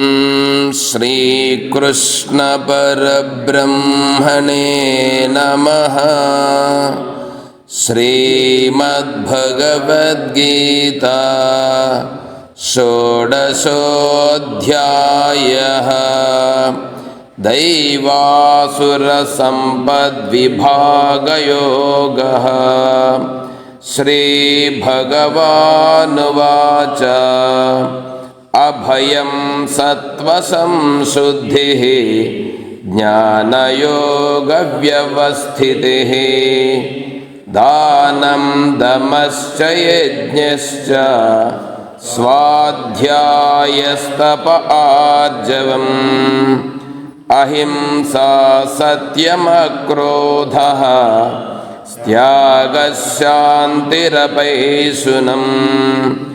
श्रीकृष्णपरब्रह्मणे नमः। श्रीमद्भगवद्गीता षोडशोऽध्यायः। दैवासुरसम्पद्विभागयोगः। श्रीभगवानुवाच अभयं सत्त्वसंशुद्धिः ज्ञानयोगव्यवस्थितिः। दानं दमश्च यज्ञश्च स्वाध्यायस्तप आर्जवम्। अहिंसा सत्यमक्रोधः त्यागशान्तिरपैशुनम्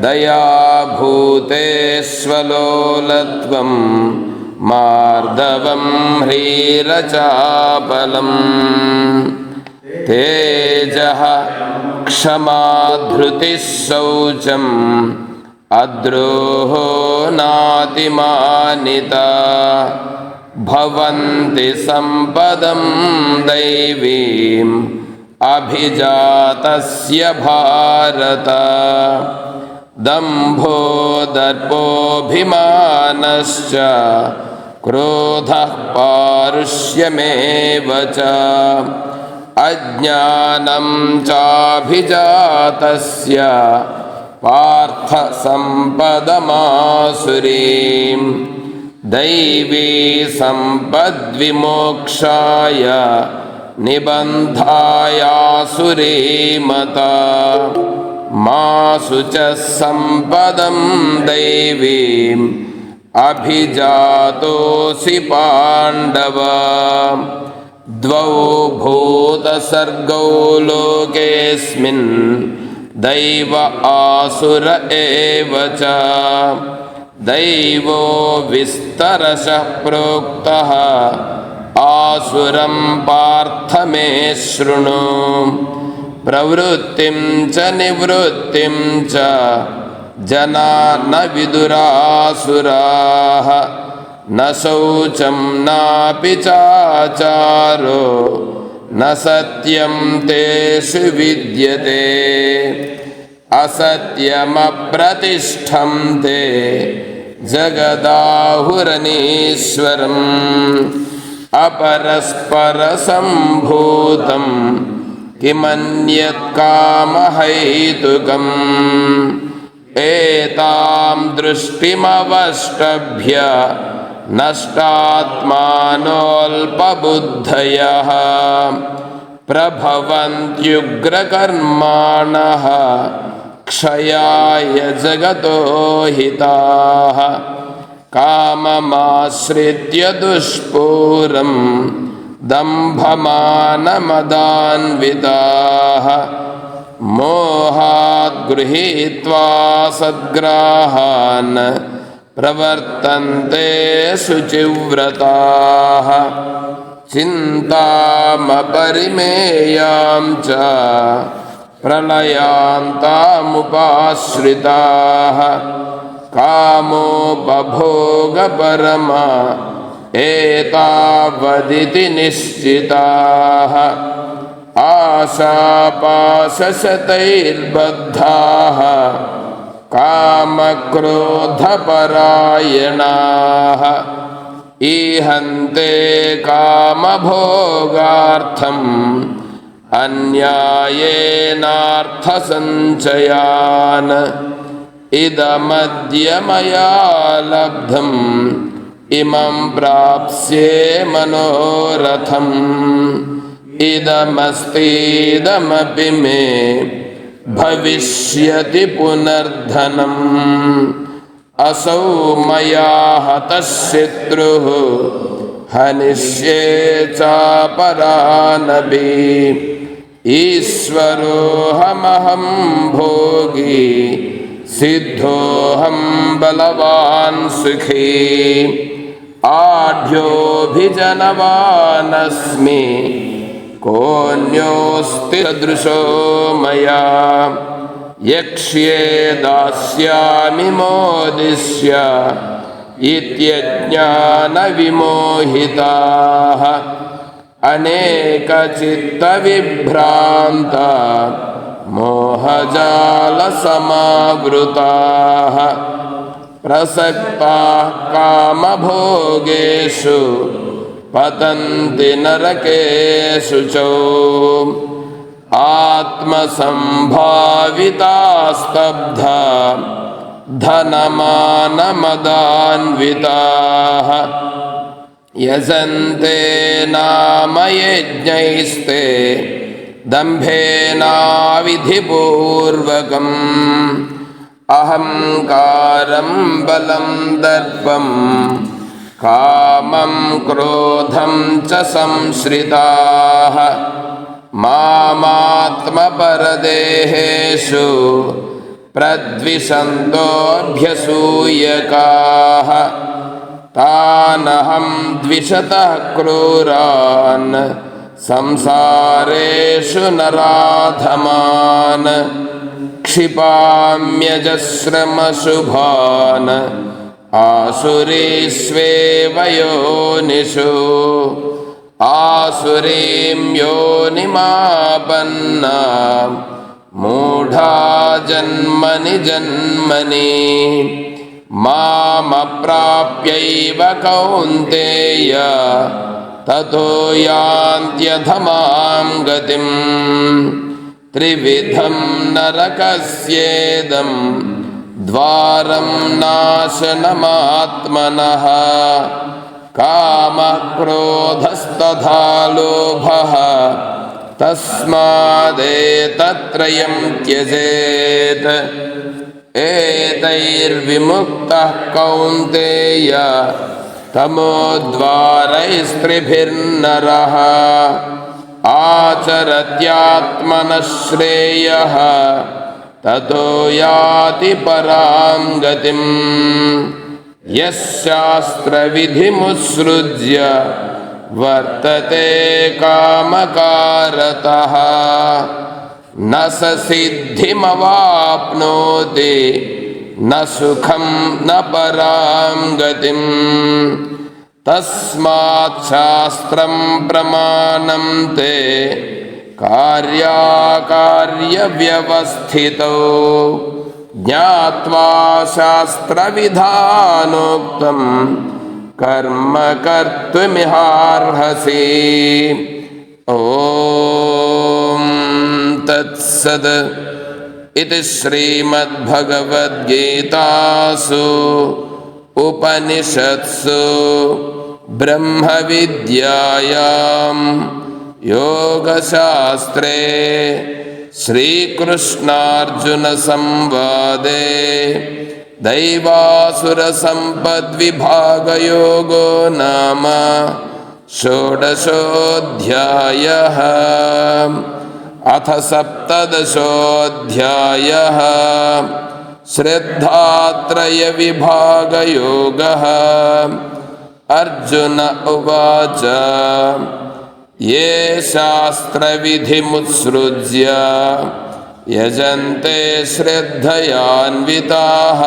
दयाभूतेष्वलोलत्वं मार्दवं ह्रीरचापलम्। तेजः क्षमा धृतिः शौचम् अद्रोहो नातिमानिता। भवन्ति सम्पदं दैवीम् अभिजातस्य भारत। दम्भो दर्पोऽभिमानश्च क्रोधः पारुष्यमेव च। अज्ञानं चाभिजातस्य पार्थसम्पदमासुरीं दैवी सम्पद्विमोक्षाय निबन्धायासुरीमता मासु च सम्पदं दैवीम् अभिजातोऽसि पाण्डव। द्वौ भूतसर्गौ लोकेऽस्मिन् दैव आसुर एव च। दैवो विस्तरशः प्रोक्तः। आसुरं पार्थ मे शृणु ప్రవృత్తిం చ నివృత్తిం చ జనాన విదురాసురాహ నౌచం నాపి చాచారో నత్యం తేషు విద్యతే అసత్యమప్రతిష్టం తే జగదాహురనీశ్వరం అపరస్పర సంభూతం किमन्यत्कामहैतुकम्। एतां दृष्टिमवष्टभ्य नष्टात्मानोऽल्पबुद्धयः। प्रभवन्त्युग्रकर्माणः क्षयाय जगतो हिताः। काममाश्रित्य दुष्पूरम्। दम्भमानमदान्विताः। मोहात् गृहीत्वा सद्ग्राहान् प्रवर्तन्ते शुचिव्रताः। चिन्तामपरिमेयां च प्रलयान्तामुपाश्रिताः। कामोपभोगपरमा एतावदिति निश्चिताः आशापाशशतैर्बद्धाः कामक्रोधपरायणाः ईहन्ते कामभोगार्थम् अन्यायेनार्थसञ्चयान् इदमद्य मया लब्धम् ఇమం ప్రాప్స్యే మనోరథం ఇదమస్తిదమపి మే భవిష్యతి పునర్ధనం అసౌ మయా హతశత్రు హనిష్యే చాపరానబీ ఈశ్వరోహమహం భోగి సిద్ధోహం బలవాన్ సుఖీ आढ्योऽभिजनवानस्मि कोऽन्योऽस्ति सदृशो मया। यक्ष्ये दास्यामि मोदिष्य। इत्यज्ञानविमोहिताः। अनेकचित्तविभ्रान्ता। मोहजालसमावृताः। प्रसक्ताः कामभोगेषु पतन्ति नरकेषु च। आत्मसम्भावितास्तब्धा धनमानमदान्विताः। यजन्ते नाम यज्ञैस्ते दम्भेनाविधिपूर्वकम्। अहङ्कारं बलं दर्पं कामं क्रोधं च संश्रिताः। मामात्मपरदेहेषु प्रद्विषन्तोऽभ्यसूयकाः। तानहं द्विषतः क्रूरान् संसारेषु नराधमान् क्षिपाम्यजस्रमशुभान्। आसुरीष्वेव योनिषु आसुरीं योनिमापन्ना। मूढा जन्मनि जन्मनि। मामप्राप्यैव कौन्तेय। ततो यान्त्यधमां गतिम् त्रिविधं नरकस्येदं द्वारं नाशनमात्मनः कामक्रोधस्तथा लोभः तस्मादेतत्रयं त्यजेत्। एतैर्विमुक्तः कौन्तेय तमोद्वारैस्त्रिभिर्नरः आचरत्यात्मनः श्रेयः ततो याति परां गतिम्। यः शास्त्रविधिमुत्सृज्य वर्तते कामकारतः। न स सिद्धिमवाप्नोति, न सुखं न परां गतिम्। तस्मात् शास्त्रं प्रमाणं ते कार्याकार्यव्यवस्थितौ। ज्ञात्वा शास्त्रविधानोक्तं कर्म कर्तुमिहार्हसि। ॐ तत्सद्। इति श्रीमद्भगवद्गीतासु। उपनिषत्सु ब्रह्मविद्यायां योगशास्त्रे श्रीकृष्णार्जुनसंवादे दैवासुरसम्पद्विभागयोगो नाम षोडशोऽध्यायः। अथ सप्तदशोऽध्यायः। श्रद्धात्रयविभागयोगः। अर्जुन उवाच। ये शास्त्रविधिमुत्सृज्य। यजन्ते श्रद्धयान्विताः।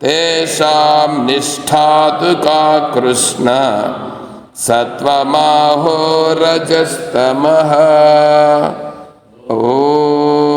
तेषां निष्ठा तु का कृष्ण। सत्त्वमाहो रजस्तमः। ॐ